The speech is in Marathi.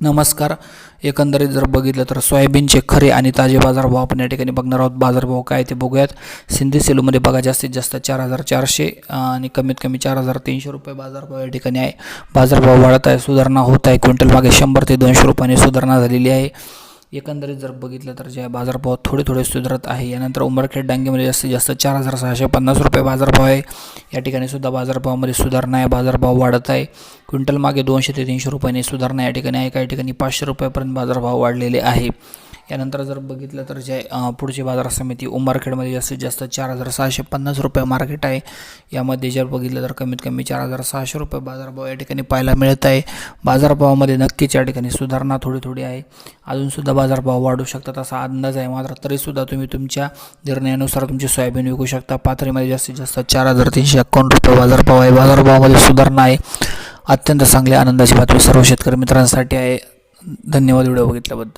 नमस्कार. एकंदरीत जर बघितलं तर सोयाबीनचे खरे आणि ताजे बाजारभाव आपण या ठिकाणी बघणार आहोत. बाजारभाव काय ते बघूयात. सिंधी सेलूमध्ये बघा जास्तीत जास्त चार हजार चारशे आणि कमीत कमी चार हजार तीनशे रुपये बाजारभाव या ठिकाणी आहे. बाजारभाव वाढत आहे सुधारणा होत आहे. क्विंटल मागे शंभर ते दोनशे रुपयांनी सुधारणा झालेली आहे. एकंदरीत जर बघितलं तर जे बाजारभाव थोडे थोडे सुधारत आहे. यानंतर उंबरखेड डांगेमध्ये जास्तीत जास्त चार हजार सहाशे पन्नास रुपये बाजारभाव आहे. या ठिकाणी सुद्धा बाजारभावामध्ये सुधारणा आहे. बाजारभाव वाढत आहे. क्विंटल मागे दोनशे ते तीनशे रुपयाने सुधारणा या ठिकाणी आहे. काही ठिकाणी पाचशे रुपयापर्यंत बाजारभाव वाढलेले आहे. यानंतर जर बघितलं तर जे पुढची बाजार समिती उमरखेडमध्ये जास्तीत जास्त चार हजार सहाशे पन्नास रुपये मार्केट आहे. यामध्ये जर बघितलं तर कमीत कमी चार हजार सहाशे रुपये बाजारभाव या ठिकाणी पाहायला मिळत आहे. बाजारभावामध्ये नक्कीच या ठिकाणी सुधारणा थोडी थोडी आहे. अजूनसुद्धा बाजारभाव वाढू शकतात असा अंदाज आहे. मात्र तरीसुद्धा तुम्ही तुमच्या निर्णयानुसार तुमची सोयाबीन विकू शकता. पाथरीमध्ये जास्तीत जास्त चार हजार तीनशे एकावन्न रुपये बाजारभाव आहे. बाजारभावामध्ये सुधारणा आहे. अत्यंत चांगल्या आनंदाची बातमी सर्व शेतकरी मित्रांसाठी आहे. धन्यवाद व्हिडिओ बघितल्याबद्दल.